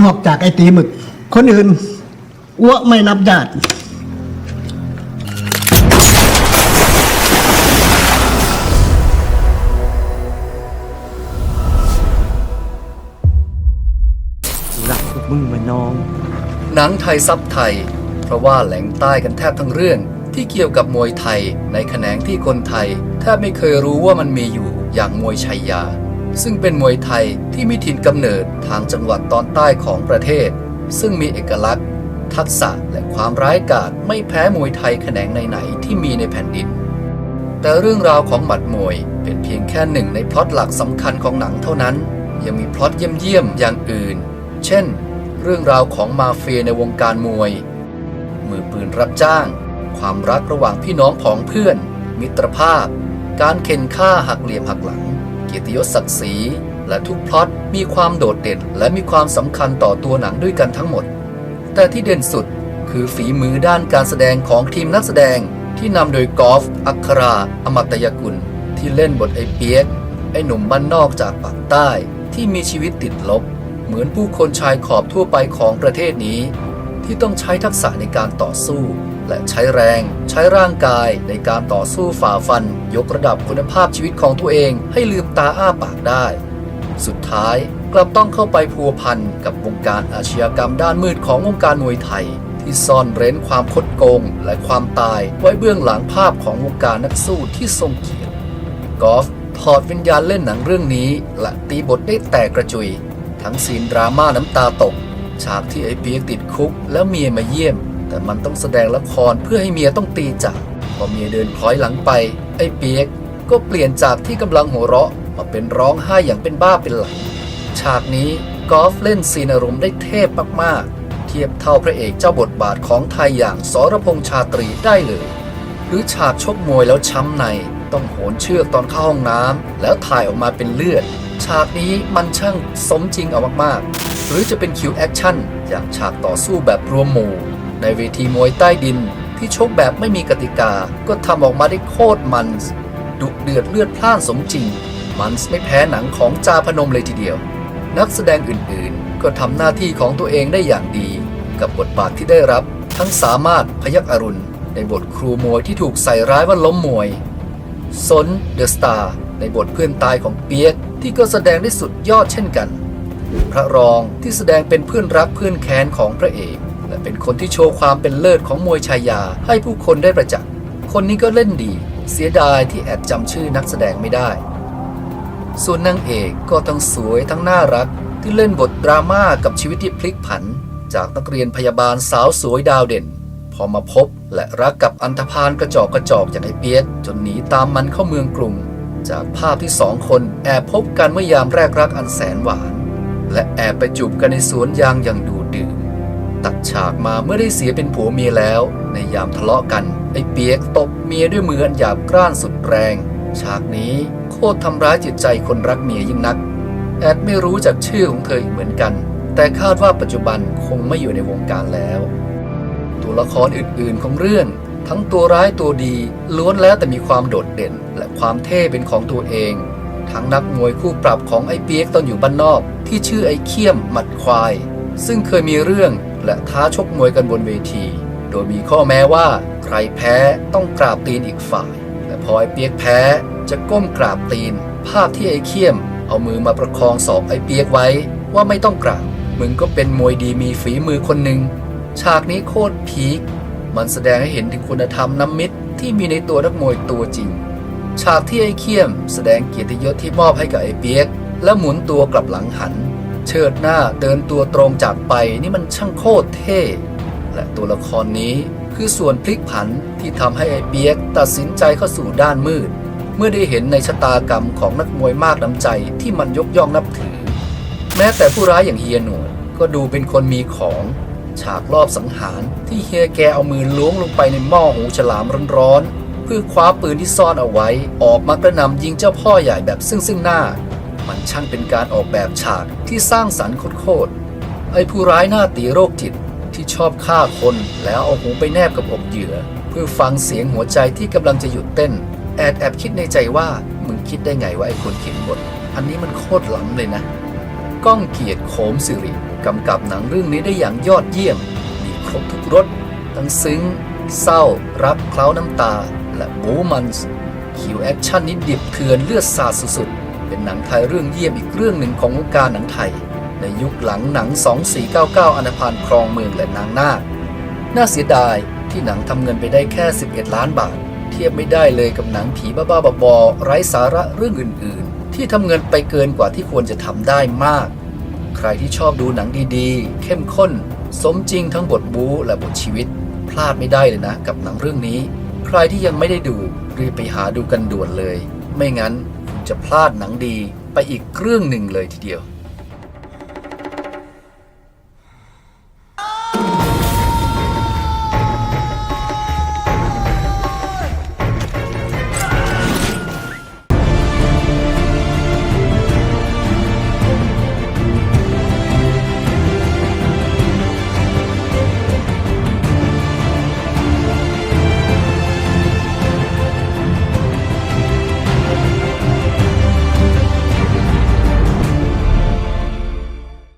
นอกจากไอ้ตีหมึก คนอื่นอ้วไม่นับญาติรักพวกมึงมาน้อง หนังไทยซับไทย เพราะว่าแหล่งใต้กันแทบทั้งเรื่องที่เกี่ยวกับมวยไทยในแขนงที่คนไทยแทบไม่เคยรู้ว่ามันมีอยู่อย่างมวยชัยยา ซึ่งเป็นมวยไทยที่มีถิ่นกำเนิดทางจังหวัดตอนใต้ของประเทศ ซึ่งมีเอกลักษณ์ ทักษะและความร้ายกาจไม่แพ้มวยไทยแขนงไหนๆที่มีในแผ่นดิน แต่เรื่องราวของหมัดมวยเป็นเพียงแค่หนึ่งในพล็อตหลักสำคัญของหนังเท่านั้น ยังมีพล็อตเยี่ยมๆอย่างอื่น เช่น เรื่องราวของมาเฟียในวงการมวย มือปืนรับจ้าง ความรักระหว่างพี่น้องผองเพื่อน มิตรภาพ การเข็นฆ่าหักเหลี่ยมหักหลัง เกียรติยศศักดิ์ศรี และทุกพล็อตมีความโดดเด่นและมีความสำคัญต่อตัวหนังด้วยกันทั้งหมด แต่ที่เด่นสุดคือฝีมือด้านการแสดงของทีมนักแสดงที่นำโดยกอล์ฟอัครา อมตยกุล ที่เล่นบทไอ้เปียก ไอ้หนุ่มบ้านนอกจากปากใต้ที่มีชีวิตติดลบ เหมือนผู้คนชายขอบทั่วไปของประเทศนี้ ที่ต้องใช้ทักษะในการต่อสู้ และใช้แรง ใช้ร่างกายในการต่อสู้ฝ่าฟัน ยกระดับคุณภาพชีวิตของตัวเองให้ลืมตาอ้าปากได้ สุดท้ายกลับต้องเข้าไปพัวพันกับวงการอาชญากรรมด้านมืดของวงการมวยไทย ที่ซ่อนเร้นความคดโกงและความตายไว้เบื้องหลังภาพของวงการนักสู้ที่ทรงเกียรติกอล์ฟถอดวิญญาณเล่นหนังเรื่องนี้ และตีบทได้แตกกระจุย ทั้งซีนดราม่าน้ำตาตก ฉากที่ไอ้เปียกติดคุก แล้วเมียมาเยี่ยม แต่มันต้องแสดงละครเพื่อให้เมียต้องตีจากพอเมียเดินคล้อยหลังไป ไอ้เปียกก็เปลี่ยนจากที่กำลังหัวเราะมาเป็นร้องไห้อย่างเป็นบ้าเป็นหลังฉากนี้กอล์ฟเล่นซีนอารมณ์ได้เทพมากๆ เทียบเท่าพระเอกเจ้าบทบาทของไทยอย่างสรพงษ์ชาตรีได้เลย หรือฉากชกมวยแล้วช้ำใน ต้องโหนเชือกตอนเข้าห้องน้ำแล้วถ่ายออกมาเป็นเลือด ฉากนี้มันช่างสมจริงเอามากๆ หรือจะเป็นคิวแอคชั่นอย่างฉากต่อสู้แบบรวมหมู่ ในเวทีมวยใต้ดินที่ชกแบบไม่มีกติกาก็ทำออกมาได้โคตรมัน ดุเดือดเลือดพล่านสมจริง มันไม่แพ้หนังของจาพนมเลยทีเดียว นักแสดงอื่นๆ ก็ทำหน้าที่ของตัวเองได้อย่างดี กับบทบาทที่ได้รับ ทั้งสามารถพยักอรุณ ในบทครูมวยที่ถูกใส่ร้ายว่าล้มมวย สนเดอะสตาร์ในบทเพื่อนตายของเปียกที่ก็แสดงได้สุดยอดเช่นกัน พระรองที่แสดงเป็นเพื่อนรักเพื่อนแค้นของพระเอก และเป็นคนที่โชว์ความเป็นเลิศของมวยชายาให้ผู้คนได้ประจักษ์ คนนี้ก็เล่นดี เสียดายที่แอบจำชื่อนักแสดงไม่ได้ ส่วนนางเอกก็ทั้งสวยทั้งน่ารักที่เล่นบทดราม่ากับชีวิตที่พลิกผัน จากนักเรียนพยาบาลสาวสวยดาวเด่น พอมาพบและรักกับอันธพาลกระจอกกระจอกอย่างไอเปียกจนหนีตามมันเข้าเมืองกรุง จากภาพที่สองคนแอบพบกันเมื่อยามแรกรักอันแสนหวาน และแอบไปจูบกันในสวนยางอย่างดูดื่มตัดฉากมาเมื่อได้เสียเป็นผัวเมียแล้ว ในยามทะเลาะกัน ไอ้เปียกตบเมียด้วยมืออันหยาบกร้านสุดแรง ฉากนี้โคตรทำร้ายจิตใจคนรักเมียยิ่งนัก แอดไม่รู้จากชื่อของเธออีกเหมือนกัน แต่คาดว่าปัจจุบันคงไม่อยู่ในวงการแล้ว ตัวละครอื่นๆของเรื่อง ทั้งตัวร้ายตัวดีล้วนแล้วแต่มีความโดดเด่นและความเท่เป็นของตัวเอง ทั้งนักมวยคู่ปรับของไอ้เปียกตอนอยู่บ้านนอก ที่ชื่อไอ้เขี้ยมหมัดควาย ซึ่งเคยมีเรื่องและท้าชกมวยกันบนเวที โดยมีข้อแม้ว่า ใครแพ้ต้องกราบตีนอีกฝ่ายและพอไอ้เปียกแพ้จะก้มกราบตีน ภาพที่ไอ้เขี้ยม เอามือมาประคองศอกไอ้เปียกไว้ว่าไม่ต้องกราบมึงก็เป็นมวยดีมีฝีมือคนหนึ่งฉากนี้โคตรพีคมันแสดงให้เห็นถึงคุณธรรมน้ำมิตรที่มีในตัวนักมวยตัวจริง ฉากที่ไอ้เขี้ยมแสดงเกียรติยศที่มอบให้กับไอ้เปียก แล้วหมุนตัวกลับหลังหัน เชิดหน้าเดินตัวตรงจากไปนี่มันช่างโคตรเท่ และตัวละครนี้คือส่วนพลิกผันที่ทำให้ไอ้เปียกตัดสินใจเข้าสู่ด้านมืด เมื่อได้เห็นในชะตากรรมของนักมวยมากน้ำใจที่มันยกย่องนับถือ แม้แต่ผู้ร้ายอย่างเฮียหนวดก็ดูเป็นคนมีของฉากรอบสังหารที่เฮียแกเอามือล้วงลงไปในหม้อหูฉลามร้อนๆ พื่อคว้าปืนที่ซ่อนเอาไว้ ออกมากระหน่ำยิงเจ้าพ่อใหญ่แบบซึ่งซึ่งหน้า มันช่างเป็นการออกแบบฉากที่สร้างสรรค์โคตรไอ้ผู้ร้ายหน้าตีโรคจิตที่ชอบฆ่าคนแล้วเอาหูไปแนบกับอกเหยื่อ เพื่อฟังเสียงหัวใจที่กำลังจะหยุดเต้น แอบแอบคิดในใจว่ามึงคิดได้ไงว่าไอ้คนเขียนบทอันนี้มันโคตรล้ำเลยนะ ก้องเกียรติโขมสิริกำกับหนังเรื่องนี้ได้อย่างยอดเยี่ยม มีครบทุกรสทั้งซึ้ง เศร้า รักเคล้าน้ำตา และบู๊มันส์คิวแอคชั่นนี้ดิบเถื่อนเลือดสาดสุดๆ เป็นหนังไทยเรื่องเยี่ยมอีกเรื่องหนึ่งของวงการหนังไทย ในยุคหลังหนัง 2499 อนาพานครองเมืองและนางนาคน่าเสียดายที่หนังทำเงินไปได้แค่ 11 ล้านบาท เทียบไม่ได้เลยกับหนังผีบ้าๆบอๆไร้สาระเรื่องอื่นๆ ที่ทำเงินไปเกินกว่าที่ควรจะทำได้มาก ใครที่ชอบดูหนังดีๆ เข้มข้น สมจริงทั้งบทบู๊และบทชีวิต พลาดไม่ได้เลยนะกับหนังเรื่องนี้ ใครที่ยังไม่ได้ดูรีบไปหาดูกันด่วนเลย ไม่งั้นจะพลาดหนังดีไปอีกเรื่องหนึ่งเลยทีเดียว